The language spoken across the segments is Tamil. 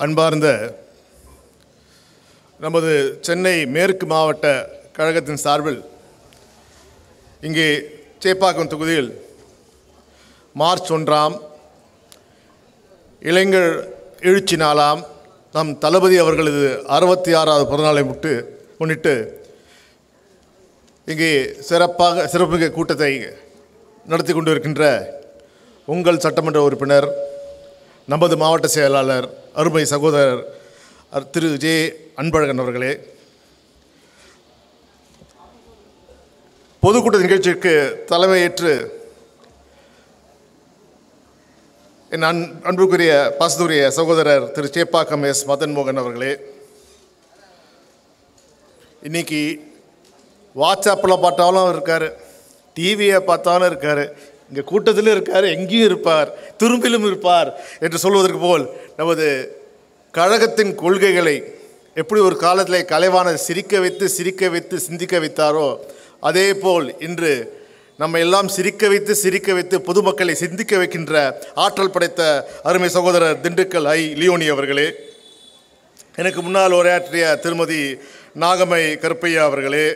அன்பார்ந்த நமது சென்னை மேற்கு மாவட்ட கழகத்தின் சார்பில் இங்கே சேப்பாக்கம் தொகுதியில் மார்ச் ஒன்றாம் இளைஞர் எழுச்சி நாளாம் நம் தளபதி அவர்களது அறுபத்தி ஆறாவது பிறநாளை முட்டு முன்னிட்டு இங்கே சிறப்பாக சிறப்புமிக்க கூட்டத்தை நடத்தி கொண்டிருக்கின்ற உங்கள் சட்டமன்ற உறுப்பினர் நமது மாவட்ட செயலாளர் அருமை சகோதரர் அர் திரு ஜே அன்பழகன் அவர்களே. பொதுக்கூட்ட நிகழ்ச்சிக்கு தலைமையேற்று என் அன் அன்புக்குரிய பாசத்துக்குரிய சகோதரர் திரு சேப்பாக்கம் எஸ். மதன் மோகன் அவர்களே. இன்னைக்கு வாட்ஸ்அப்பில் பார்த்தாலும் இருக்கார் டிவியை பார்த்தாலும் இருக்கார் இங்கே கூட்டத்திலும் இருக்கார் எங்கேயும் இருப்பார் துரும்பிலும் இருப்பார் என்று சொல்வதற்கு போல் நமது கழகத்தின் கொள்கைகளை எப்படி ஒரு காலத்தில் கலைவான சிரிக்க வைத்து சிரிக்க வைத்து சிந்திக்க வைத்தாரோ அதே போல் இன்று நம்ம எல்லாம் சிரிக்க வைத்து சிரிக்க வைத்து பொதுமக்களை சிந்திக்க வைக்கின்ற ஆற்றல் படைத்த அருமை சகோதரர் திண்டுக்கல் ஐ. லியோனி அவர்களே எனக்கு முன்னால் உரையாற்றிய திருமதி நாகமை கருப்பையா அவர்களே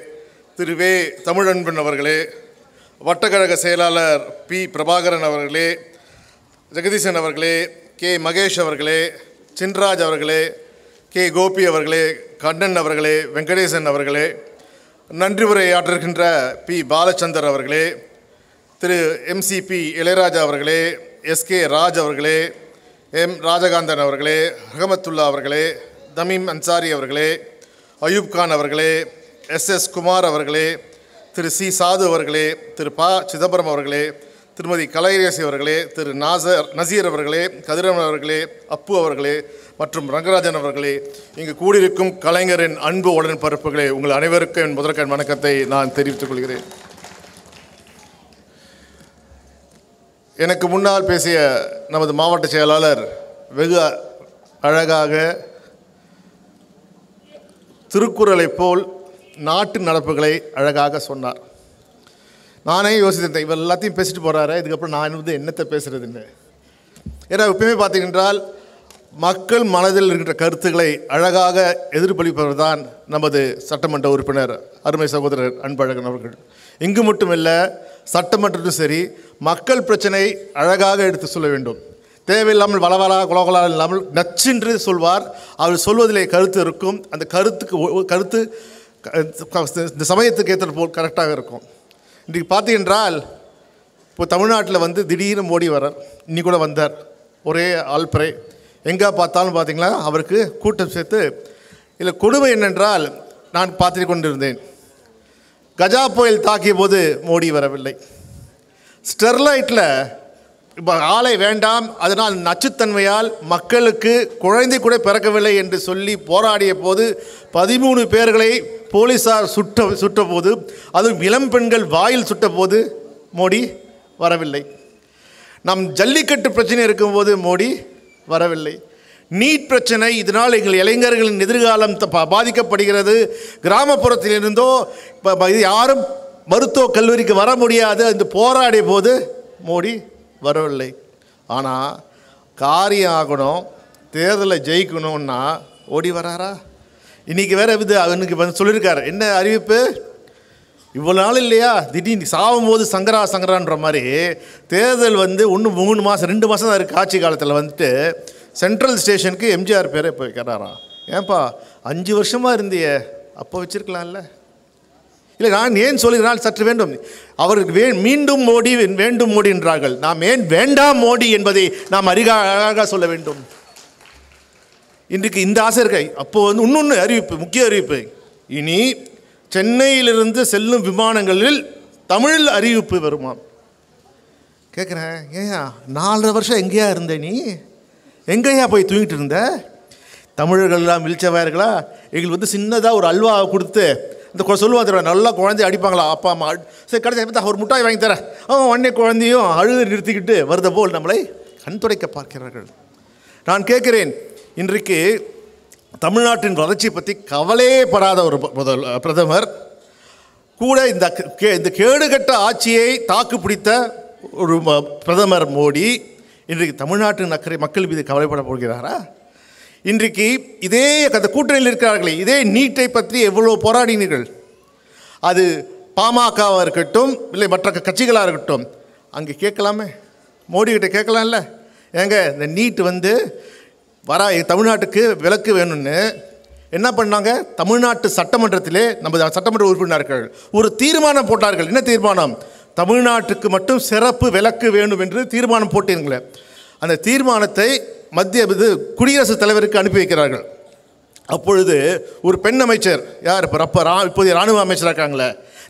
திரு வே. தமிழன்பன் அவர்களே வட்டக்கழக செயலாளர் பி. பிரபாகரன் அவர்களே ஜெகதீசன் அவர்களே கே. மகேஷ் அவர்களே சின்ராஜ் அவர்களே கே. கோபி அவர்களே கண்ணன் அவர்களே வெங்கடேசன் அவர்களே நன்றி உரையாற்றுகின்ற பி. பாலச்சந்தர் அவர்களே திரு. எம்சிபி இளையராஜா அவர்களே எஸ்கே ராஜ் அவர்களே எம். ராஜகாந்தன் அவர்களே ரஹமத்துல்லா அவர்களே தமீம் அன்சாரி அவர்களே அயூப் கான் அவர்களே எஸ். எஸ். குமார் அவர்களே திரு சி. சாது அவர்களே திரு ப. சிதம்பரம் அவர்களே திருமதி கலைரேசி அவர்களே திரு நாசர் நசீர் அவர்களே கதிரவன் அவர்களே அப்பு அவர்களே மற்றும் ரங்கராஜன் அவர்களே இங்கு கூடியிருக்கும் கலைஞரின் அன்பு உடன்பரப்புகளே உங்கள் அனைவருக்கும் என் முதற்கண் வணக்கத்தை நான் தெரிவித்துக் கொள்கிறேன். எனக்கு முன்னால் பேசிய நமது மாவட்ட செயலாளர் வெகு அழகாக திருக்குறளைப் போல் நாட்டு நடப்புகளை அழகாக சொன்னார். நானே யோசித்தேன் இவர் எல்லாத்தையும் பேசிட்டு போகிறாரு இதுக்கப்புறம் நான் வந்து என்னத்தை பேசுகிறதுன்னு ஏன்னா எப்பயுமே பார்த்தீங்கன்றால் மக்கள் மனதில் இருக்கின்ற கருத்துக்களை அழகாக எதிர்பளிப்பவர் தான் நமது சட்டமன்ற உறுப்பினர் அருமை சகோதரர் அன்பழகன் அவர்கள். இங்கு மட்டுமல்ல சட்டமன்றத்தும் சரி மக்கள் பிரச்சனை அழகாக எடுத்து சொல்ல வேண்டும். தேவையில்லாமல் வளவலா குலகலா இல்லாமல் நச்சென்று சொல்வார். அவர் சொல்வதிலே கருத்து இருக்கும். அந்த கருத்துக்கு ஒ- கருத்து இந்த சமயத்துக்கு ஏற்ற போல் கரெக்டாக இருக்கும். இன்றைக்கு பார்த்தீங்கன்றால் இப்போ தமிழ்நாட்டில் வந்து திடீர்னு மோடி வரார் இன்னி கூட வந்தார். ஒரே ஆல்பறை எங்கே பார்த்தாலும் பார்த்தீங்களா அவருக்கு கூட்டம் சேர்த்து இதில் கொடுமை என்னென்றால் நான் பார்த்து கொண்டிருந்தேன். கஜா புயல் தாக்கிய போது மோடி வரவில்லை. ஸ்டெர்லைட்டில் இப்போ ஆலை வேண்டாம் அதனால் நச்சுத்தன்மையால் மக்களுக்கு குழந்தை கூட பிறக்கவில்லை என்று சொல்லி போராடிய போது பதிமூணு பேர்களை போலீஸார் சுட்ட சுட்ட போது அதுவும் இளம் பெண்கள் வாயில் சுட்ட போது மோடி வரவில்லை. நம் ஜல்லிக்கட்டு பிரச்சனை இருக்கும்போது மோடி வரவில்லை. நீட் பிரச்சனை இதனால் எங்கள் இளைஞர்களின் எதிர்காலம் த- பா- பாதிக்கப்படுகிறது. கிராமப்புறத்தில் இருந்தோ இப்போ இது யாரும் மருத்துவ கல்லூரிக்கு வர முடியாது என்று போராடிய போது மோடி வரவில்லை. ஆனால் காரியம் ஆகணும் தேர்தலை ஜெயிக்கணும்னா ஓடி வராரா? இன்றைக்கி வேறு இது அவனுக்கு வந்து சொல்லியிருக்காரு. என்ன அறிவிப்பு? இவ்வளோ நாள் இல்லையா? திடீர்னு சாகும் போது சங்கரா சங்கரான்ற மாதிரி தேர்தல் வந்து ஒன்று மூணு மாதம் ரெண்டு மாதம் தான் இருக்குது ஆட்சி காலத்தில் வந்துட்டு சென்ட்ரல் ஸ்டேஷனுக்கு எம்ஜிஆர் பேரே போய் கேட்டாராம். ஏன்பா அஞ்சு வருஷமாக இருந்தியே அப்போ வச்சிருக்கலாம்ல? இல்லை நான் ஏன் சொல்கிறேன் சற்று வேண்டும். அவருக்கு வே மீண்டும் மோடி வேண்டும் மோடி என்றார்கள். நாம் ஏன் வேண்டாம் மோடி என்பதை நாம் அறிகா அழகாக சொல்ல வேண்டும். இன்றைக்கு இந்த ஆசை இருக்கை. அப்போது வந்து இன்னொன்று அறிவிப்பு முக்கிய அறிவிப்பு. இனி சென்னையிலிருந்து செல்லும் விமானங்களில் தமிழில் அறிவிப்பு வருமாம். கேட்குறேன் ஏயா நாலரை வருஷம் எங்கேயா இருந்த நீ? எங்கேயா போய் தூங்கிட்டு இருந்த? தமிழர்கள்லாம் விழிச்சவாயர்களா எங்களுக்கு வந்து சின்னதாக ஒரு அல்வா கொடுத்து இந்த கொ- சொல்லுவா தெரியும்? நல்லா குழந்தைய அடிப்பாங்களா? அப்பா அம்மா சரி கடைசி பார்த்தா ஒரு முட்டாய் வாங்கி தரேன். அவன் உடனே குழந்தையும் அழுது நிறுத்திக்கிட்டு வருத போல் நம்மளை கண்துடைக்க பார்க்கிறார்கள். நான் கேட்கிறேன் இன்றைக்கு தமிழ்நாட்டின் வளர்ச்சி பற்றி கவலையே படாத ஒரு முதல் பிரதமர் கூட இந்த கே- இந்த கேடுகட்ட ஆட்சியை தாக்கு பிடித்த ஒரு பிரதமர் மோடி இன்றைக்கு தமிழ்நாட்டின் அக்கறை மக்கள் மீது கவலைப்பட போகிறாரா? இன்றைக்கு இதே அந்த கூட்டணியில் இருக்கிறார்களே இதே நீட்டை பற்றி எவ்வளோ போராடினீர்கள்? அது பாமகவாக இருக்கட்டும் இல்லை மற்ற கட்சிகளாக இருக்கட்டும். அங்கே கேட்கலாமே. மோடி கிட்ட கேட்கலாம்ல. ஏங்க இந்த நீட் வந்து வரா தமிழ்நாட்டுக்கு விலக்கு வேணும்னு என்ன பண்ணாங்க? தமிழ்நாட்டு சட்டமன்றத்திலே நம்ம சட்டமன்ற உறுப்பினர்கள் ஒரு தீர்மானம் போட்டார்கள். என்ன தீர்மானம்? தமிழ்நாட்டுக்கு மட்டும் சிறப்பு விலக்கு வேணும் என்று தீர்மானம் போட்டீங்களே அந்த தீர்மானத்தை மத்திய இது குடியரசுத் தலைவருக்கு அனுப்பி வைக்கிறார்கள். அப்பொழுது ஒரு பெண் அமைச்சர் யார் இப்போ அப்போ ரா இப்போதைய ராணுவ அமைச்சராக இருக்காங்களே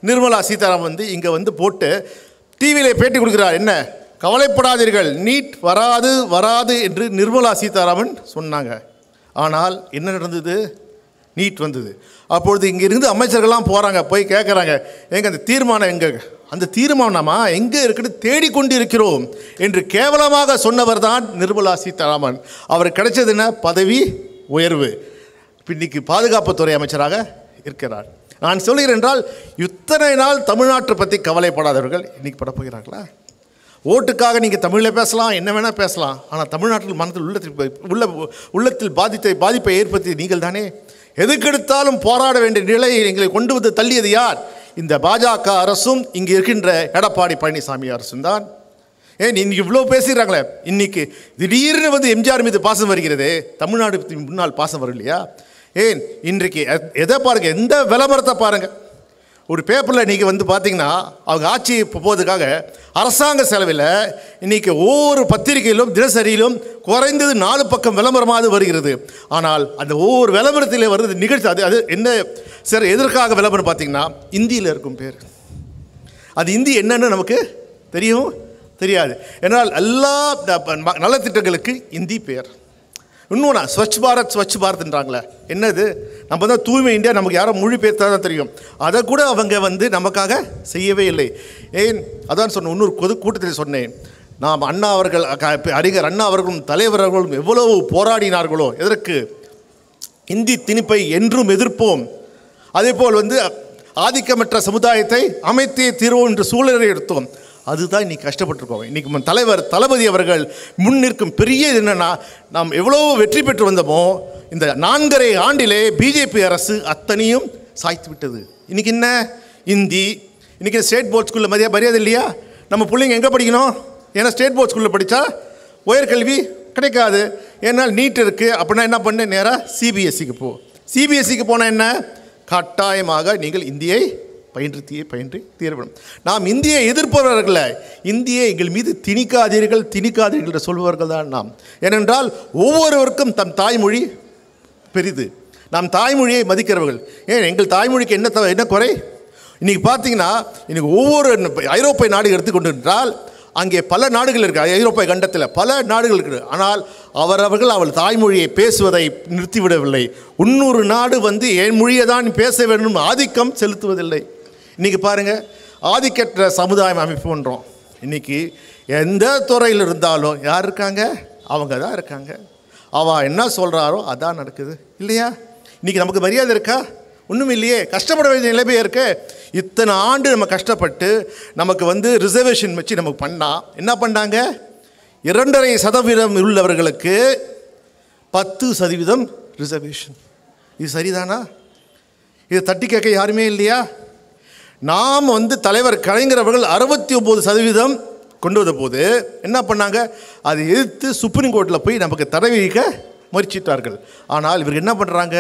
நிர்மலா சீதாராமன் வந்து இங்கே வந்து போட்டு டிவியில் பேட்டி கொடுக்குறார். என்ன? கவலைப்படாதீர்கள். நீட் வராது வராது என்று நிர்மலா சீதாராமன் சொன்னாங்க. ஆனால் என்ன நடந்தது? நீட் வந்தது. அப்பொழுது இங்கிருந்து அமைச்சர்கள்லாம் போகிறாங்க போய் கேட்குறாங்க எங்க அந்த தீர்மானம் எங்கே? அந்த தீர்மானமா? எங்கே இருக்குன்னு தேடிக்கொண்டு இருக்கிறோம் என்று கேவலமாக சொன்னவர் தான் நிர்மலா சீதாராமன். அவர் கிடைச்சது என்ன? பதவி உயர்வு. இன்னைக்கு பாதுகாப்புத்துறை அமைச்சராக இருக்கிறார். நான் சொல்கிறேன் என்றால் இத்தனை நாள் தமிழ்நாட்டை பற்றி கவலைப்படாதவர்கள் இன்றைக்கி படப்போகிறார்களா? ஓட்டுக்காக நீங்கள் தமிழில் பேசலாம் என்ன வேணால் பேசலாம். ஆனால் தமிழ்நாட்டில் மனத்தில் உள்ளத்தில் உள்ள உள்ளத்தில் பாதித்தை பாதிப்பை ஏற்படுத்தி நீங்கள் தானே எதுக்கெடுத்தாலும் போராட வேண்டிய நிலையை எங்களை கொண்டு வந்து தள்ளியது யார்? இந்த பாஜக அரசும் இங்கே இருக்கின்ற எடப்பாடி பழனிசாமி அரசும் தான். ஏன் இன்னைக்கு இவ்வளோ பேசுகிறாங்களே இன்னைக்கு திடீர்னு வந்து எம்ஜிஆர் மீது பாசம் வருகிறது. தமிழ்நாடு முன்னால் பாசம் வரும் இல்லையா ஏன் இன்றைக்கு எதை பாருங்கள் எந்த விளம்பரத்தை பாருங்கள் ஒரு பேப்பரில் இன்றைக்கி வந்து பார்த்திங்கன்னா அவங்க ஆட்சி போவதுக்காக அரசாங்க செலவில் இன்னைக்கு ஒவ்வொரு பத்திரிகையிலும் தினசரியிலும் குறைந்தது நாலு பக்கம் விளம்பரமாவது வருகிறது. ஆனால் அந்த ஒவ்வொரு விளம்பரத்திலே வருது நிகழ்ச்சி. அது அது என்ன சார் எதற்காக விளம்பரம் பார்த்திங்கன்னா இந்தியில் இருக்கும் பேர். அது இந்தி என்னன்னு நமக்கு தெரியும்? தெரியாது. ஏன்னால் எல்லா நலத்திட்டங்களுக்கு இந்தி பெயர் இன்னொன்று ஸ்வச் பாரத் ஸ்வச் பாரத்ன்றாங்களே என்னது? நம்ம தான் தூய்மை இந்தியா நமக்கு யாரோ மொழிபெயர்த்தா தான் தெரியும். அதை கூட அவங்க வந்து நமக்காக செய்யவே இல்லை. ஏன்? அதான் சொன்னேன் இன்னொரு பொது கூட்டத்தில் சொன்னேன். நாம் அண்ணா அவர்கள் அறிஞர் அண்ணா அவர்களும் தலைவர் அவர்களும் எவ்வளவு போராடினார்களோ எதற்கு? இந்தி திணிப்பை என்றும் எதிர்ப்போம். அதேபோல் வந்து ஆதிக்கமற்ற சமுதாயத்தை அமைத்தே தீர்வோம் என்று சூழலை எடுத்தோம். அதுதான் இன்னைக்கு கஷ்டப்பட்டுருக்கோம். இன்றைக்கி தலைவர் தளபதி அவர்கள் முன் நிற்கும் பெரிய இது நாம் எவ்வளோ வெற்றி பெற்று வந்தோமோ இந்த நான்கரை ஆண்டிலே பிஜேபி அரசு அத்தனையும் சாய்த்து விட்டது. இன்றைக்கி என்ன? இந்தி. இன்றைக்கி ஸ்டேட் போர்ட் ஸ்கூலில் மதிய மரியாதை இல்லையா? நம்ம பிள்ளைங்க எங்கே படிக்கணும்? ஏன்னா ஸ்டேட் போர்ட் ஸ்கூலில் படித்தா உயர்கல்வி கிடைக்காது. ஏன்னால் நீட் இருக்குது அப்படின்னா என்ன பண்ணு? நேராக சிபிஎஸ்சிக்கு போ. சிபிஎஸ்சிக்கு போனால் என்ன? கட்டாயமாக நீங்கள் இந்தியை பயின்றுத்தியே பயின்று தீரவிடும் நாம் இந்தியை எதிர்ப்பவர்கள் இந்தியை எங்கள் மீது திணிக்காதீர்கள் திணிக்காதீர்கள் என்று சொல்பவர்கள் தான் நாம். ஏனென்றால் ஒவ்வொருவருக்கும் தம் தாய்மொழி பெரிது. நாம் தாய்மொழியை மதிக்கிறவர்கள். ஏன் எங்கள் தாய்மொழிக்கு என்ன த- என்ன குறை? இன்றைக்கி பார்த்தீங்கன்னா இன்றைக்கி ஒவ்வொரு ஐரோப்பிய நாடுகள் எடுத்துக்கொண்டு என்றால் அங்கே பல நாடுகள் இருக்குது ஐரோப்பிய கண்டத்தில் பல நாடுகள் இருக்குது. ஆனால் அவரவர்கள் அவள் தாய்மொழியை பேசுவதை நிறுத்திவிடவில்லை. இன்னொரு நாடு வந்து என் மொழியை தான் பேச வேண்டும் ஆதிக்கம் செலுத்துவதில்லை. இன்னைக்கு பாருங்க ஆதிக்கற்ற சமுதாயம் அமைப்பு பண்ணுறோம் இன்னைக்கு எந்த துறையில் இருந்தாலும் யார் இருக்காங்க? அவங்க தான் இருக்காங்க. அவன் என்ன சொல்கிறாரோ அதான் நடக்குது. இல்லையா? இன்னைக்கு நமக்கு மரியாதை இருக்கா? ஒன்றும் இல்லையே. கஷ்டப்பட வேண்டிய நிலைமையே இருக்கு. இத்தனை ஆண்டு நம்ம கஷ்டப்பட்டு நமக்கு வந்து ரிசர்வேஷன் வச்சு நமக்கு பண்ணால் என்ன பண்ணாங்க? இரண்டரை சதவீதம் உள்ளவர்களுக்கு பத்து சதவீதம் ரிசர்வேஷன் இது சரிதானா? இதை தட்டி கேட்க யாருமே இல்லையா? நாம் வந்து தலைவர் கலைஞர் அவர்கள் அறுபத்தி ஒம்பது சதவீதம் கொண்டு வந்த போது என்ன பண்ணாங்க? அதை எதிர்த்து சுப்ரீம் கோர்ட்டில் போய் நமக்கு தடை விதிக்க முயற்சித்தார்கள். ஆனால் இவர்கள் என்ன பண்ணுறாங்க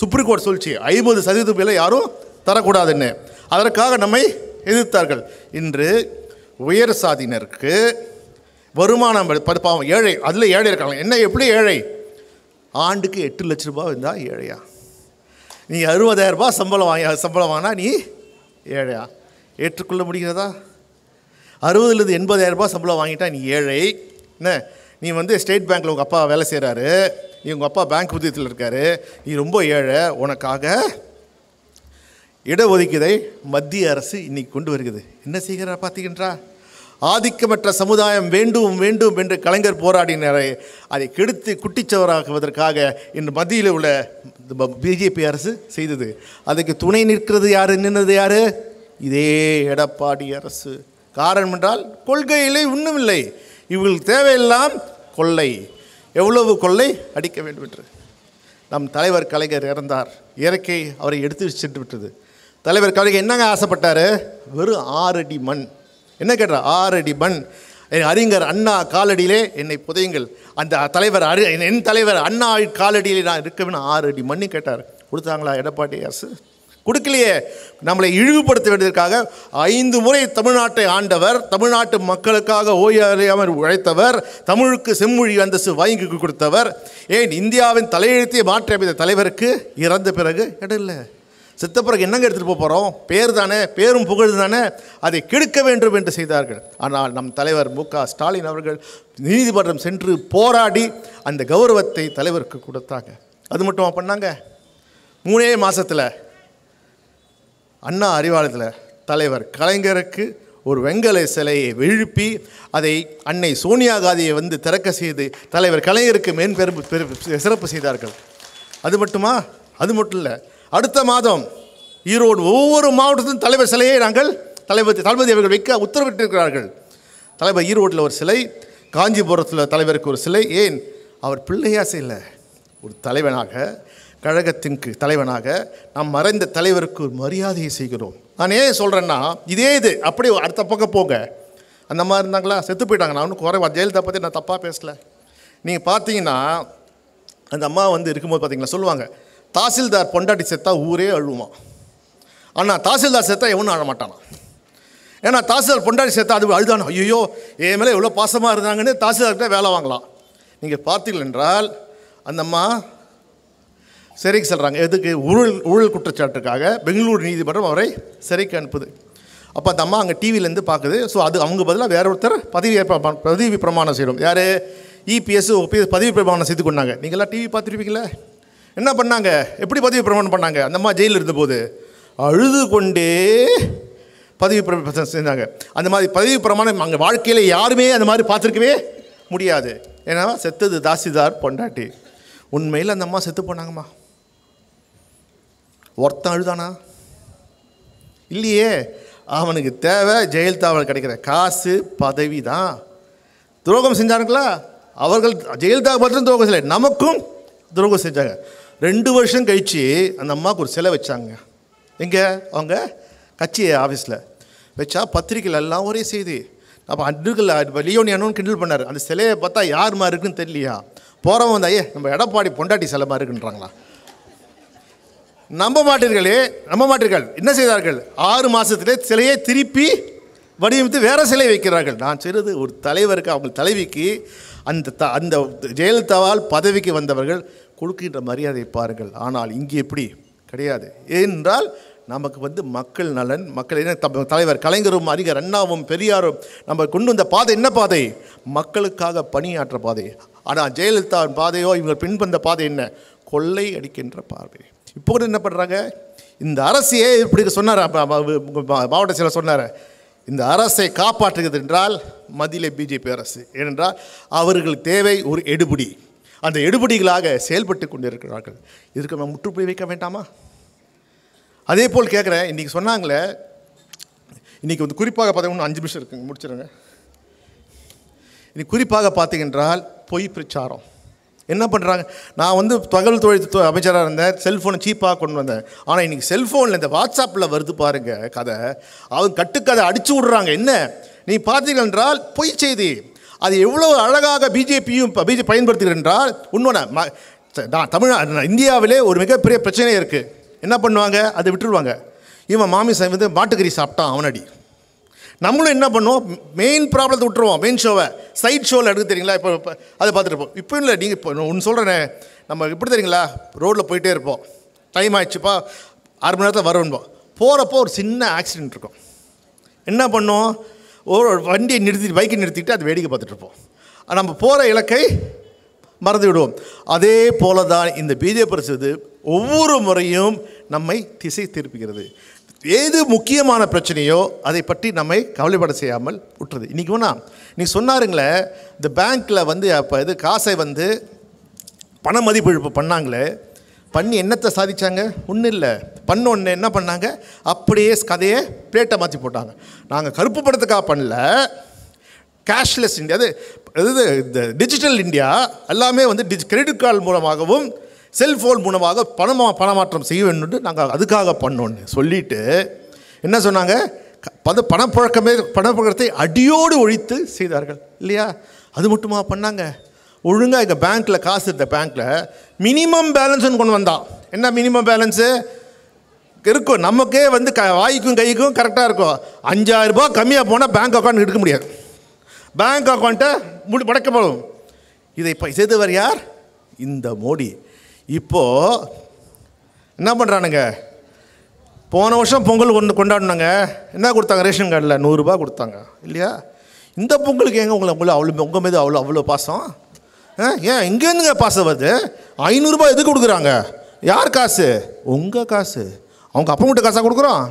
சுப்ரீம் கோர்ட் சொல்லிச்சு ஐம்பது சதவீதம் விலை யாரும் தரக்கூடாதுன்னு. அதற்காக நம்மை எதிர்த்தார்கள். இன்று உயர் சாதியினருக்கு வருமானம் பாவம் ஏழை அதில் ஏழை இருக்காங்க. என்ன எப்படி ஏழை? ஆண்டுக்கு எட்டு லட்ச ரூபா இருந்தால் ஏழையா? நீ அறுபதாயிரம் ரூபாய் சம்பளம் வாங்கி சம்பளம் வாங்கினா நீ ஏழையா? ஏற்றுக்கொள்ள முடிகிறதா? அறுபதுலேருந்து எண்பதாயிரம் ரூபாய் சம்பளம் வாங்கிட்டா நீ ஏழை. என்ன? நீ வந்து ஸ்டேட் பேங்க்கில் உங்கள் அப்பா வேலை செய்கிறாரு நீ உங்கள் அப்பா பேங்க் உதயத்தில் இருக்காரு. நீ ரொம்ப ஏழை. உனக்காக இடஒதுக்கீடை மத்திய அரசு இன்றைக்கி கொண்டு வருகிறது. என்ன செய்கிறா பார்த்தீங்கன்றா ஆதிக்கமற்ற சமுதாயம் வேண்டும் வேண்டும் என்று கலைஞர் போராடினரை அதை கெடுத்து குட்டிச்சவராக்குவதற்காக இன்று மத்தியில் உள்ள பிஜேபி அரசு செய்தது. அதுக்கு துணை நிற்கிறது யார் நின்றது யார்? இதே எடப்பாடி அரசு. காரணம் என்றால் கொள்கையிலே ஒன்றுமில்லை இவங்களுக்கு தேவையெல்லாம் கொள்ளை. எவ்வளவு கொள்ளை அடிக்க வேண்டும் என்று. நம் தலைவர் கலைஞர் இறந்தார். இயற்கை அவரை எடுத்து சென்று விட்டது. தலைவர் கலைஞர் என்னங்க ஆசைப்பட்டார்? வெறும் ஆறு அடி மண். என்ன கேட்டார் ஆறடி அடி மண். என் அறிஞர் அண்ணா காலடியிலே என்னை புதையுங்கள். அந்த தலைவர் அரு என் தலைவர் அண்ணா காலடியிலே நான் இருக்கவேன்னு ஆறு அடி மண்ணு கேட்டார். கொடுத்தாங்களா எடப்பாடி அரசு? கொடுக்கலையே. நம்மளை இழிவுபடுத்த வேண்டியதற்காக ஐந்து முறை தமிழ்நாட்டை ஆண்டவர் தமிழ்நாட்டு மக்களுக்காக ஓய்வறியாமல் உழைத்தவர் தமிழுக்கு செம்மொழி அந்தஸ்து வாங்கி கொடுத்தவர். ஏன் இந்தியாவின் தலையெழுத்தையே மாற்றி அமைத்த தலைவருக்கு இறந்த பிறகு இடம் இல்லை சித்தப்பிறகு என்னங்க எடுத்துகிட்டு போக போகிறோம் பேர் தானே பேரும் புகழ் தானே? அதை கெடுக்க வேண்டும் என்று செய்தார்கள். ஆனால் நம் தலைவர் மு. க. ஸ்டாலின் அவர்கள் நீதிமன்றம் சென்று போராடி அந்த கௌரவத்தை தலைவருக்கு கொடுத்தாங்க. அது மட்டும் பண்ணாங்க? மூணே மாதத்தில் அண்ணா அறிவாலயத்தில் தலைவர் கலைஞருக்கு ஒரு வெங்கல சிலையை எழுப்பி அதை அன்னை சோனியா காந்தியை வந்து திறக்க செய்து தலைவர் கலைஞருக்கு மேன்பெரும் சிறப்பு செய்தார்கள். அது மட்டுமா? அது மட்டும் இல்லை. அடுத்த மாதம் ஈரோடு ஒவ்வொரு மாவட்டத்திலும் தலைவர் சிலையை நாங்கள் தலைவர் தளபதி அவர்கள் வைக்க உத்தரவிட்டிருக்கிறார்கள். தலைவர் ஈரோட்டில் ஒரு சிலை காஞ்சிபுரத்தில் தலைவருக்கு ஒரு சிலை. ஏன்? அவர் பிள்ளையாசை இல்லை ஒரு தலைவனாக கழகத்தின் தலைவனாக நாம் மறைந்த தலைவருக்கு ஒரு மரியாதையை செய்கிறோம். நான் ஏன் சொல்கிறேன்னா இதே இது. அப்படியே அடுத்த பக்கம் போங்க. அந்த மாதிரி இருந்தாங்களா? செத்து போயிட்டாங்க. நான் ஒன்றும் குறைவா ஜெயலலிதா பற்றி நான் தப்பாக பேசலை. நீங்கள் பார்த்தீங்கன்னா அந்த அம்மா வந்து இருக்கும்போது பார்த்தீங்களா? சொல்லுவாங்க. தாசில்தார் பொண்டாட்டி செத்தா ஊரே அழுவுமா? ஆனால் தாசில்தார் செத்தா எவனும் அழ மாட்டானா? ஏன்னா தாசில்தார் பொண்டாட்டி செத்தா அது அழுதானோ? ஐயோ என் மேலே எவ்வளோ பாசமாக இருந்தாங்கன்னு தாசில்தார்கிட்ட வேலை வாங்கலாம். நீங்கள் பார்த்தீர்கள் என்றால் அந்த அம்மா சிறைக்கு செல்கிறாங்க எதுக்கு? ஊழல் ஊழல் குற்றச்சாட்டுக்காக பெங்களூர் நீதிமன்றம் அவரை சிறைக்கு அனுப்புது. அப்போ அந்த அம்மா அங்கே டிவிலேருந்து பார்க்குது ஸோ அது அவங்க பதிலாக வேற ஒருத்தர் பதவி ஏற்ப- பதவி பிரமாணம் செய்யணும். யார்? இபிஎஸ் ஓபிஎஸ் பதவி பிரமாணம் செய்து கொண்டாங்க. நீங்களாம் டிவி பார்த்துருப்பீங்களே? என்ன பண்ணாங்க? எப்படி பதவி பிரமாணம் பண்ணாங்க? அந்த அம்மா ஜெயிலில் இருந்தபோது அழுது கொண்டே பதவி பிரமாணம் செஞ்சாங்க. அந்த மாதிரி பதவி பிரமாணம் அங்கே வாழ்க்கையில் யாருமே அந்த மாதிரி பார்த்துருக்கவே முடியாது. ஏன்னா செத்தது தாசிதார் பொண்டாட்டி. உண்மையில் அந்த அம்மா செத்து போனாங்கம்மா. ஒருத்தன் அழுதானா? இல்லையே. அவனுக்கு தேவை ஜெயலலிதாவில் கிடைக்கிற காசு பதவி தான். துரோகம் செஞ்சானுங்களா அவர்கள் ஜெயலலிதா மட்டும் துரோகம் செய்யலை. நமக்கும் துரோகம் செஞ்சாங்க. ரெண்டு வருஷம் கழித்து அந்த அம்மாவுக்கு ஒரு சிலை வச்சாங்க. எங்கே? அவங்க கட்சி ஆஃபீஸில் வச்சா பத்திரிக்கையில் எல்லாம் ஒரே செய்தி. அப்போ அன்றுகள் லியோனியானு கிண்டல் பண்ணார். அந்த சிலையை பார்த்தா யார் மாதிரி இருக்குன்னு தெரியலையா? போகிறவன் வந்து ஐயே நம்ம எடப்பாடி பொண்டாட்டி சிலை மாதிரி இருக்குன்றாங்களா? நம்ப மாட்டீர்களே நம்ப மாட்டீர்கள். என்ன செய்தார்கள்? ஆறு மாதத்திலே சிலையை திருப்பி வடிவமைத்து வேறு சிலை வைக்கிறார்கள். நான் செய்கிறது ஒரு தலைவருக்கு அவங்க தலைவிக்கு அந்த த அந்த ஜெயலலிதாவால் பதவிக்கு வந்தவர்கள் கொடுக்கின்ற மரியாதை பாருங்கள். ஆனால் இங்கே எப்படி கிடையாது. ஏனென்றால் நமக்கு வந்து மக்கள் நலன் மக்கள் என்ன தலைவர் கலைஞரும் அறிஞர் அண்ணாவும் பெரியாரும் நம்ம கொண்டு வந்த பாதை என்ன பாதை? மக்களுக்காக பணியாற்ற பாதை. ஆனால் ஜெயலலிதா பாதையோ இவங்க பின்பந்த பாதை என்ன? கொள்ளை அடிக்கின்ற பார்வை. இப்போ கூட என்ன பண்ணுறாங்க இந்த அரசையே இப்படி சொன்னார்? மாவட்ட செயலர் சொன்னார். இந்த அரசை காப்பாற்றுகிறது என்றால் மதியிலே பிஜேபி அரசு. ஏனென்றால் அவர்களுக்கு தேவை ஒரு எடுபிடி. அந்த எடுபடிகளாக செயல்பட்டு கொண்டிருக்கிறார்கள். இதற்கு நம்ம முற்றுப்புள்ளி வைக்க வேண்டாமா? அதே போல் கேட்குறேன் இன்றைக்கி சொன்னாங்களே இன்றைக்கி வந்து குறிப்பாக பார்த்தீங்கன்னா அஞ்சு நிமிஷம் இருக்குங்க முடிச்சிடுங்க இன்னைக்கு குறிப்பாக பார்த்தீங்கன்றால் பொய் பிரச்சாரம். என்ன பண்ணுறாங்க நான் வந்து தகவல் தொழில் அமைச்சராக இருந்தேன் செல்ஃபோனை சீப்பாக கொண்டு வந்தேன். ஆனால் இன்றைக்கி செல்ஃபோனில் இந்த வாட்ஸ்அப்பில் வருது பாருங்கள் கதை. அவங்க கட்டுக்கதை அடித்து விட்றாங்க. என்ன? நீ பார்த்தீங்கன்றால் பொய் செய்தி. அது எவ்வளோ அழகாக பிஜேபியும் பிஜேபி பயன்படுத்துகிறது என்றால் உண்மையான ம நான் தமிழ் இந்தியாவிலே ஒரு மிகப்பெரிய பிரச்சனை இருக்குது என்ன பண்ணுவாங்க? அதை விட்டுருவாங்க. இவன் மாமிசம் வந்து மாட்டுக்கறி சாப்பிட்டான் அவனடி. நம்மளும் என்ன பண்ணுவோம்? மெயின் ப்ராப்ளத்தை விட்டுருவோம். மெயின் ஷோவை சைட் ஷோவில் எடுக்க தெரியுங்களா? இப்போ அதை பார்த்துட்டு இருப்போம். இப்போ இல்லை நீங்கள் இப்போ ஒன்று சொல்கிறேனே நம்ம எப்படி தெரியுங்களா? ரோட்டில் போயிட்டே இருப்போம். டைம் ஆயிடுச்சுப்பா. அரை மணி நேரத்தில் வருவோம். போகிறப்போ ஒரு சின்ன ஆக்சிடென்ட் இருக்கும். என்ன பண்ணோம் ஒரு வண்டியை நிறுத்தி பைக்கை நிறுத்திட்டு அது வேடிக்கை பார்த்துட்டு இருப்போம். நம்ம போகிற இலக்கை மறந்து விடுவோம். அதே போல தான் இந்த பிஜேபி பரிசு ஒவ்வொரு முறையும் நம்மை திசை திருப்புகிறது. ஏது முக்கியமான பிரச்சனையோ அதை பற்றி நம்மை கவலைப்பட செய்யாமல் விட்டுறது இன்றைக்கி ஒன்றா நீ சொன்னாருங்களே இந்த பேங்க்கில் வந்து அப்போ இது காசை வந்து பண மதிப்பிழப்பு பண்ணாங்களே பண்ணி என்னத்தை சாதித்தாங்க ஒன்றும் இல்லை. பண்ண என்ன பண்ணாங்க? அப்படியே கதையை பிளேட்டை மாற்றி போட்டாங்க. நாங்கள் கருப்பு படத்துக்காக பண்ணல. கேஷ்லெஸ் இந்தியா அது இது இந்த டிஜிட்டல் இந்தியா எல்லாமே வந்து டிஜி கிரெடிட் கார்டு மூலமாகவும் செல்ஃபோன் மூலமாக பணமா பணமாற்றம் செய்ய வேணும்னு நாங்கள் அதுக்காக பண்ணோன்னு சொல்லிட்டு என்ன சொன்னாங்க? பத பணப்புழக்கமே பணப்புழக்கத்தை அடியோடு ஒழித்து செய்தார்கள். இல்லையா? அது மட்டுமா பண்ணாங்க? ஒழுங்காக இங்கே பேங்க்கில் காசு இருந்த பேங்க்கில் மினிமம் பேலன்ஸ்னு கொண்டு வந்தான். என்ன மினிமம் பேலன்ஸு இருக்கும். நமக்கே வந்து க வாய்க்கும் கைக்கும் கரெக்டாக இருக்கும். அஞ்சாயிரம் ரூபாய் கம்மியாக போனால் பேங்க் அக்கௌண்ட் எடுக்க முடியாது. பேங்க் அக்கௌண்ட்டை முடி முடக்கப்படும் இதை இப்போ செய்தவர் யார்? இந்த மோடி. இப்போது என்ன பண்ணுறானுங்க போன வருஷம் பொங்கல் ஒன்று கொண்டாடினாங்க. என்ன கொடுத்தாங்க? ரேஷன் கார்டில் நூறுரூபா கொடுத்தாங்க. இல்லையா? இந்த பொங்கலுக்கு எங்கே உங்களை உங்களை அவ்வளோ உங்கள் மீது அவ்வளோ அவ்வளோ பாசம்? ஏன் எங்கேருந்துங்க பாச வருது ஐநூறுரூபா எதுக்கு கொடுக்குறாங்க? யார் காசு? உங்கள் காசு. அவங்க அப்பா மட்டும் காசாக கொடுக்குறோம்?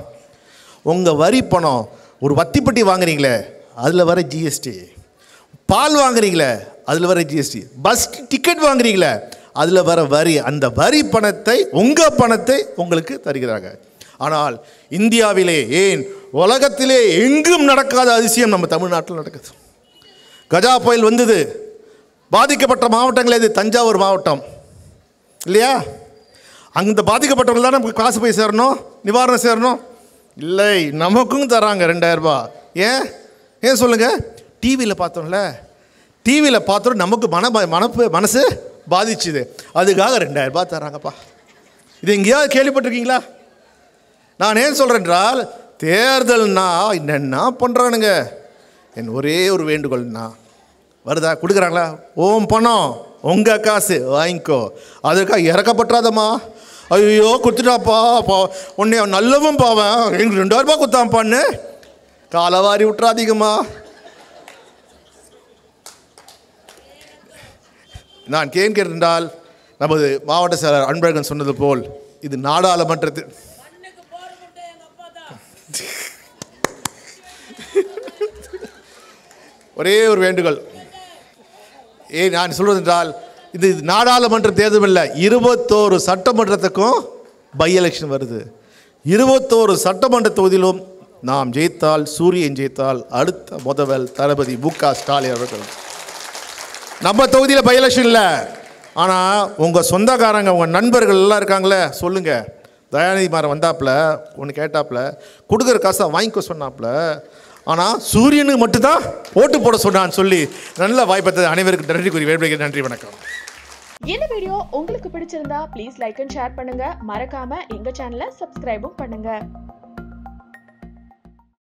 உங்கள் வரி பணம் ஒரு வத்திப்பட்டி வாங்குறீங்களே அதில் வர ஜிஎஸ்டி பால் வாங்குறீங்களே அதில் வர ஜிஎஸ்டி பஸ் டிக்கெட் வாங்குறீங்களே அதில் வர வரி. அந்த வரி பணத்தை உங்கள் பணத்தை உங்களுக்கு தருகிறாங்க. ஆனால் இந்தியாவிலே ஏன் உலகத்திலே எங்கும் நடக்காத அதிசயம் நம்ம தமிழ்நாட்டில் நடக்குது. கஜா புயல் வந்தது. பாதிக்கப்பட்ட மாவட்டங்கள் இது தஞ்சாவூர் மாவட்டம். இல்லையா? அந்த பாதிக்கப்பட்டவங்க தான் நமக்கு காசு போய் சேரணும் நிவாரணம் சேரணும். இல்லை நமக்கும் தராங்க ரெண்டாயிரரூபா ஏன்? ஏன் சொல்லுங்கள் டிவியில் பார்த்தோம்ல. டிவியில் பார்த்தோம் நமக்கு மன மனப்பு மனசு பாதிச்சுது. அதுக்காக ரெண்டாயிரரூபா தராங்கப்பா இது எங்கேயாவது கேள்விப்பட்டிருக்கீங்களா? நான் ஏன் சொல்கிறேன் என்றால் தேர்தல்னா என்னென்ன பண்ணுறானுங்க என் ஒரே ஒரு வேண்டுகோள்னா வருதா? கொடுக்குறாங்களா? ஓம் பணம் உங்கள் காசு வாங்கிக்கோ. அதுக்காக இறக்கப்பட்டுறாதம்மா. ஐயோ கொடுத்துட்டாப்பா. பா உன்னை நல்லவும் பாவன் எங்களுக்கு ரெண்டாயிரம் ரூபாய் கொடுத்தான்ப்பான்னு காலவாரி விட்டுறாதீங்கம்மா. நான் கேன் கேட்டிருந்தால் நமது மாவட்ட செயலர் அன்பழகன் சொன்னது போல் இது நாடாளுமன்றத்தில் ஒரே ஒரு வேண்டுகோள். ஏய் நான் சொல்வது என்றால் இது நாடாளுமன்ற தேர்தலும் இல்லை இருபத்தோரு சட்டமன்றத்துக்கும் பை எலெக்ஷன் வருது. இருபத்தோரு சட்டமன்ற தொகுதியிலும் நாம் ஜெயித்தால் சூரியன் ஜெயித்தால் அடுத்த முதல்வர் தளபதி மு க ஸ்டாலின் அவர்கள். நம்ம தொகுதியில் பை எலெக்ஷன் இல்லை. ஆனால் உங்கள் சொந்தக்காரங்க உங்கள் நண்பர்கள் எல்லாம் இருக்காங்களே சொல்லுங்கள் தயாநிதி மாறன் வந்தாப்புல ஒன்று கேட்டாப்புல கொடுக்குற காசை வாங்கிக்க சொன்னாப்புல ஆனால் சூரியனுக்கு மட்டும்தான் ஓட்டு போட சொன்னான்னு சொல்லி நல்ல வாய்ப்பை அனைவருக்கும் நன்றி கூறி வேண்டுகிறேன் நன்றி வணக்கம். இந்த வீடியோ உங்களுக்கு பிடிச்சிருந்தா ப்ளீஸ் லைக் அண்ட் ஷேர் பண்ணுங்க. மறக்காம எங்க சேனலை சப்ஸ்கிரைபும் பண்ணுங்க.